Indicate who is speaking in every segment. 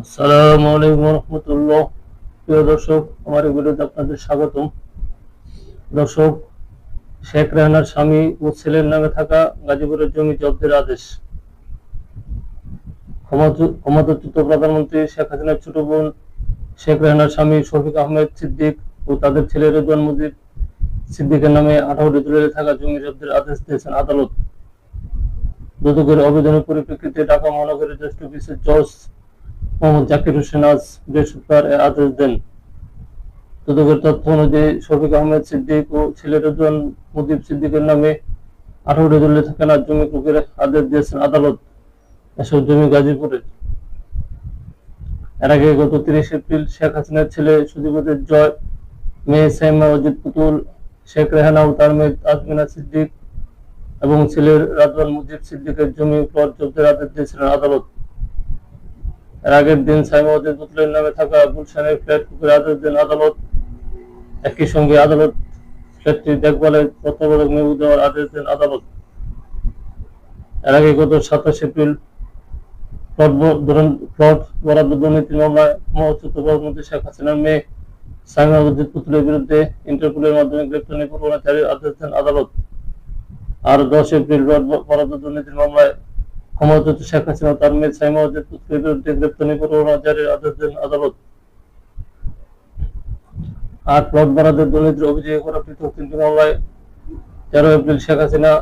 Speaker 1: আসসালামু আলাইকুম রহমতুল্লাহ। প্রিয় দর্শক, আমার ভিডিওতে আপনাদের স্বাগতম। দর্শক, শেখ রেহানার স্বামী ও ছেলের নামে থাকা গাজীপুরের জমি জব্দের আদেশ। ক্ষমতাচ্যুত প্রধানমন্ত্রী শেখ হাসিনার ছোট বোন শেখ রেহানার স্বামী শফিক আহমেদ সিদ্দিক ও তাদের ছেলে রেদওয়ান মুজিব সিদ্দিকের নামে আঠারো জুলাই থাকা জমি জব্দের আদেশ দিয়েছেন আদালত। দুদকের অভিযানের পরিপ্রেক্ষিতে ঢাকা মহানগরের জ্যেষ্ঠ বিশেষ জজ মোহাম্মদ জাকির হোসেন আজ বৃহস্পতিবার আদেশ দেন। দুদকের তথ্য অনুযায়ী শফিক আহমেদ সিদ্দিক ও ছেলে রেজওয়ান মুজিব সিদ্দিকের নামে আঠারো জুলাই থাকানা জমি ক্রয়ের আদেশ দিয়েছেন আদালত, এসব জমি গাজীপুরের এর আগে গত তিরিশ এপ্রিল শেখ হাসিনার ছেলে সুদীপদের জয়, মেয়ে সাইমা অজিত পুতুল, শেখ রেহানা ও তার মেয়ে তাজমিনা সিদ্দিক এবং ছেলের রাজওয়ান মুজিব সিদ্দিকের জমি প্লট আদেশ দিয়েছিলেন আদালত। এর আগের দিন সাইমাউদ্দিন পুতুলের নামে থাকা গুলশানের ফ্ল্যাট বুকের আদেশ দেন আদালত, একই সঙ্গে আদালত ফ্ল্যাটটি দেখভালের তত্ত্বাবধায়ক নিয়োগ দেওয়ার আদেশ দেন আদালত। এর আগে গত সাতাশ এপ্রিল প্লট ব- বরাদ্দ দুর্নীতির মামলায় মহোচ্চুত প্রধানমন্ত্রী শেখ হাসিনার মেয়ে সাইমাউদ্দিন পুতুলের বিরুদ্ধে ইন্টারপোলের মাধ্যমে গ্রেপ্তারি পরোয়ানা জারির আদেশ দেন আদালত। আর দশ এপ্রিল বরাদ্দ দুর্নীতির মামলায় ক্ষমতাচ্যুত শেখ হাসিনা, তার মেয়ে সাইমা ওয়াজেদ গ্রেপ্তারি পরোয়ানা জারির আদেশ দেন আদালত। আর প্লট বরাদ্দের দুর্নীতির অভিযোগে করা পৃথক তিনটি মামলায় তেরো এপ্রিল শেখ হাসিনা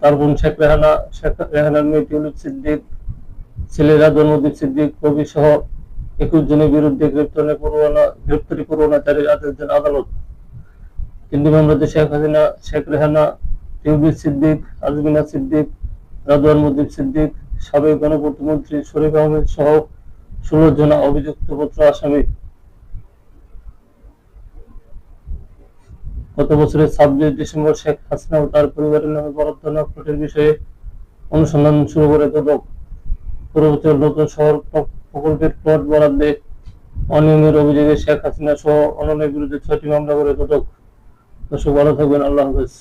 Speaker 1: তার বোন শেখ রেহানা, শেখ রেহানার মেয়ে টিউলিপ সিদ্দিক ছেলে রাজন মুজিব সিদ্দিক, কবি সহ একুশ জনের বিরুদ্ধে গ্রেপ্তারি পরোয়ানা গ্রেপ্তারি পরোয়ানা জারির আদেশ দেন আদালত। তিনটি মামলাতে শেখ হাসিনা, শেখ রেহানা, টিউলিপ সিদ্দিক, আজমিনা সিদ্দিক রাজওয়ান মুজিব সিদ্দিক, সাবেক গণপ্রতিমন্ত্রী শরীফ আহমেদ সহ ষোলো জন অভিযুক্ত পত্র আসামি। গত বছরের ছাব্বিশ ডিসেম্বর শেখ হাসিনা ও তার পরিবারের নামে বরাদ্দ প্লটের বিষয়ে অনুসন্ধান শুরু করে দুদক পূর্ববর্তী নতুন শহর প্রকল্পের প্লট বরাদ্দে অনিয়মের অভিযোগে শেখ হাসিনা সহ অন্যের বিরুদ্ধে ছয়টি মামলা করে দুদক দর্শক, ভালো থাকবেন, আল্লাহ হাফেজ।